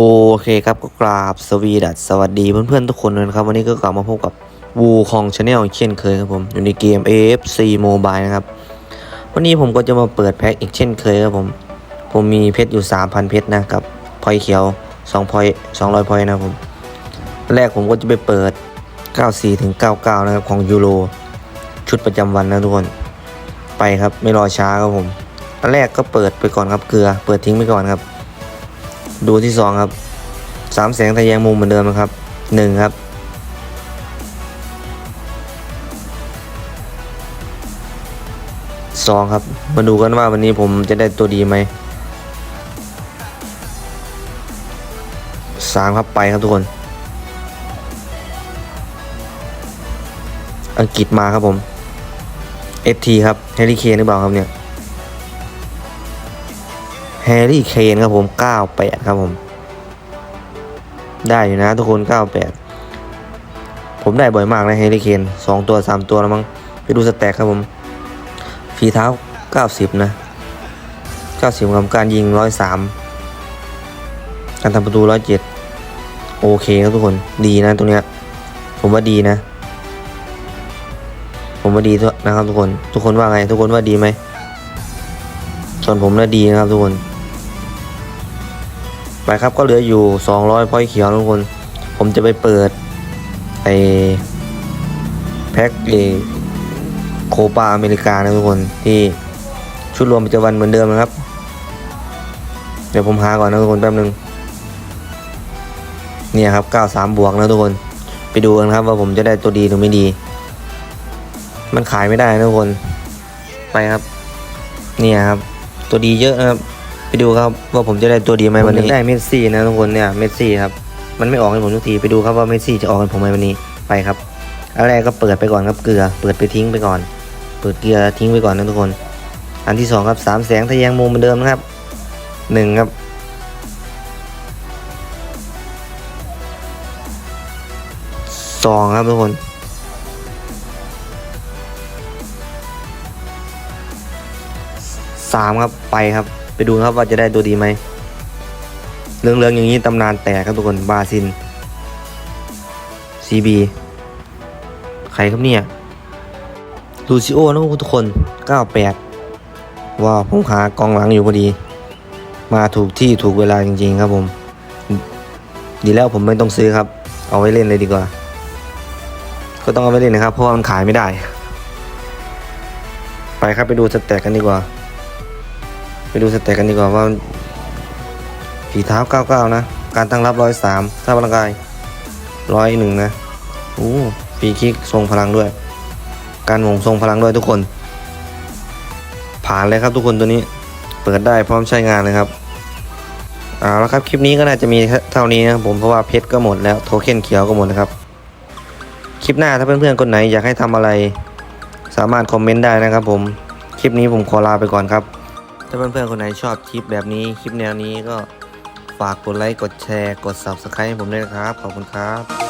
โอเคครับก็กราบสวีดัสสวัสดีเพื่อนๆทุกคนเลยนะครับ วันนี้ก็กลับมาพบกับวูคองชาแนลเช่นเคยครับผม อยู่ในเกม AFC Mobile นะครับ วันนี้ผมก็จะมาเปิดแพ็คอีกเช่นเคยครับผม ผมมีเพชรอยู่ 3,000 เพชรนะกับพอยเขียว2พอย200พอยนะครับผม แรกผมก็จะไปเปิด 94ถึง99 นะครับ ของยูโรชุดประจำวันนะทุกคนไปครับไม่รอช้าครับผมอันแรกก็เปิดไปก่อนครับเกลือ เปิดทิ้งไปก่อนครับ ดูที่สองครับสามแสงทะแยงมุมเหมือนเดิมนะครับหนึ่งครับสองครับ มาดูกันว่าวันนี้ผมจะได้ตัวดีไหมสามครับไปครับทุกคน อังกฤษมาครับผม FT ครับแฮร์รี่เคนหรือเปล่าครับเนี่ย แฮร์รี่เคนครับผม 98 ครับผม ได้อยู่นะทุกคน 98 ผมได้บ่อยมากนะแฮร์รี่เคน2ตัว 3 ตัวแล้วมั้ง ไปดูสแต็กครับผม ฝีเท้า 90 นะ 90กับการยิง 103 การทำประตู 107 โอเคครับทุกคน ดีนะตรงเนี้ย ผมว่าดีนะ ผมว่าดีนะครับทุกคน ทุกคนว่าไง ทุกคนว่าดีไหมส่วนผมน่าดีนะครับทุกคน ไปครับก็เหลืออยู่ 200พอยเขียวทุกคน ผมจะไปเปิดไอแพ็คเอโคปาอเมริกานะทุกคนที่ชุดรวมประจำวันเหมือนเดิมนะครับ เดี๋ยวผมหาก่อนนะทุกคนแป๊บนึงเนี่ยครับ 93 บวกนะทุกคน ไปดูกันครับว่าผมจะได้ตัวดีหรือไม่ดี มันขายไม่ได้นะทุกคน ไปครับ เนี่ยครับ ตัวดีเยอะนะครับ ไปดูครับว่าผมจะได้ตัวดีไหมวันนี้ได้เมสซี่นะทุกคนเนี่ยเมสซี่ครับมันไม่ออกให้ผมทุกทีไปดูครับว่าเมสซี่จะออกให้ผมไหมวันนี้ไปครับอันแรกก็เปิดไปก่อนครับเกลือ เปิดไปทิ้งไปก่อน เปิดเกลือทิ้งไปก่อนนะทุกคน อันที่สองครับสามแสงทะแยงมุมเหมือนเดิมนะครับหนึ่งครับสองครับทุกคนสามครับไปครับ ไปดูครับว่าจะได้ตัวดีไหมเรื่องเรื่องอย่างนี้ตำนานแตกครับทุกคนบาซิน CB ใครครับเนี่ยลูซิโอนะทุกคน 98ว้าวผมหากองหลังอยู่พอดี มาถูกที่ถูกเวลาจริงๆครับผม ดีแล้วผมไม่ต้องซื้อครับ เอาไว้เล่นเลยดีกว่า ก็ต้องเอาไว้เล่นนะครับ เพราะว่ามันขายไม่ได้ ไปครับไปดูสแต็กกันดีกว่า ไปดูสเต็กกันดีกว่าว่าฝีเท้า 99 นะ การตั้งรับ 103ถ้าพลังกาย 101 นะโอ้ฟรีคิกทรงพลังด้วย การหมงทรงพลังด้วยทุกคน ผ่านเลยครับทุกคนตัวนี้ เปิดได้พร้อมใช้งานเลยครับเอาล้วครับ คลิปนี้ก็น่าจะมีเท่านี้นะครับผมเพราะว่าเพชรก็หมดแล้วโทเค็นเขียวก็หมดนะครับ คลิปหน้าถ้าเพื่อนๆคนไหนอยากให้ทำอะไร สามารถคอมเมนต์ได้นะครับผม คลิปนี้ผมขอลาไปก่อนครับ ถ้าเพื่อนๆคนไหนชอบคลิปแบบนี้คลิปแนวนี้ก็ฝากกดไลค์กดแชร์ กด Subscribe ให้ผมด้วยนะครับ ขอบคุณครับ